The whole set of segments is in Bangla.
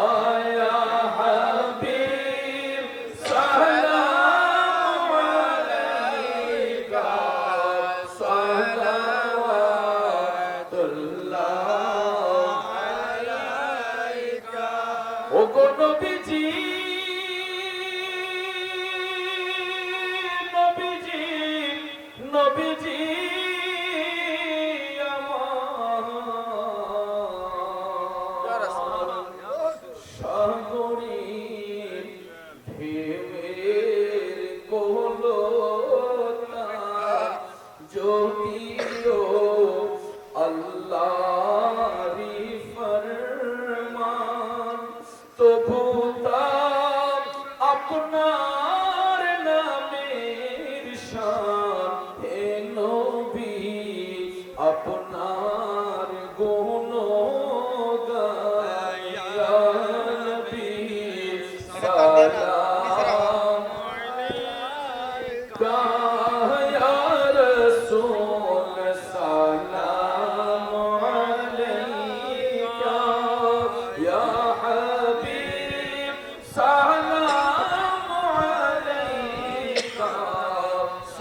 আয়া হাবিব সালাম আলাইকা সালাওয়াতুল্লাহ আলাইকা ও ঢেউয়ের কোলতা যদিও আল্লাহরি ফরমান তবু শান হে নবী আপনার গুণ গায়া নবী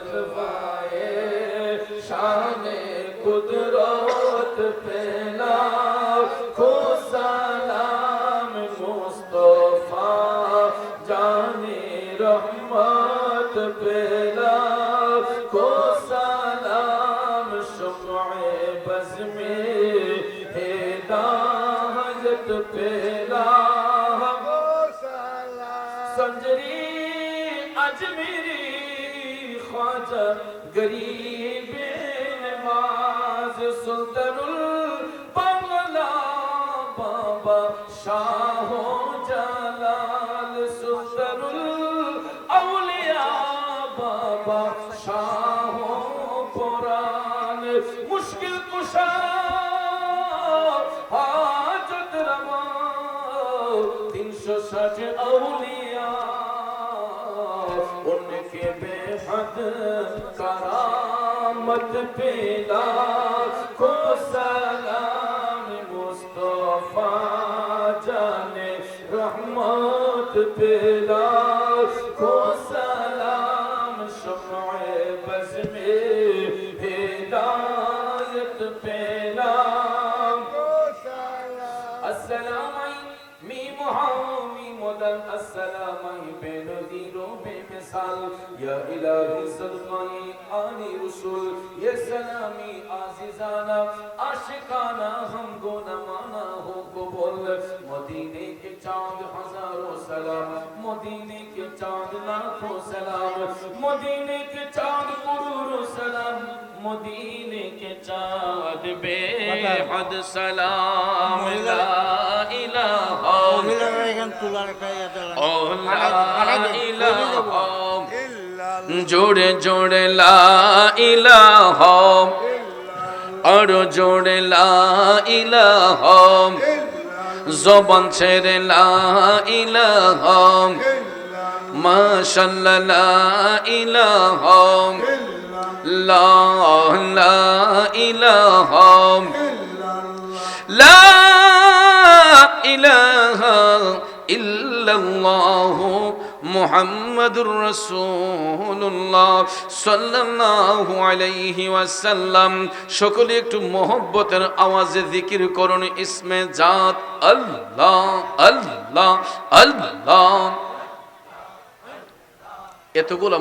جلوائے شان قدرت پہلا کو سلام مصطفیٰ جانے رحمت پہلا کو سلام شمع بز میں ہدایت پہلا سنجری اجمیری समाज गरीब नमाज सुल्तनुल बंगला बाबा शाह जलाल सुल्तनुल अलिया बाबा शाह पुरान मुश्किल कुशा हाजत रमा तीन सौ सच अलिया ان کے بے حد کرامت پیلا کو سلام مصطفیٰ جانے رحمت پیلا خل یا الہی صدقانی آنی رسول یا سلامی عزیزانا عاشقانا ہم کو نمانا مانا ہو قبول مدینے کے چاند ہزاروں سلام مدینے کے چاند لاکھوں سلام مدینے کے چاند قرور سلام مدینے کے چاند بے حد سلام لا الہ الا اللہ ইল্লাল্লাহ। জোড়ে জোড়ে লা ইলাহ, আর জোড়ে লা ইলাহ। জবান ছেড়ে লা ইলাহ, মাশাল্লাহ লা ইলাহ। লা ইলাহ। ইল্লাল্লাহু মুহাম্মাদুর রাসূলুল্লাহ সাল্লাল্লাহু আলাইহি ওয়াসাল্লাম। সকলে একটু মহব্বতের আওয়াজে জিকির করুন, ইসমে জাত আল্লাহ আল্লাহ আল্লাহ। এতগুলো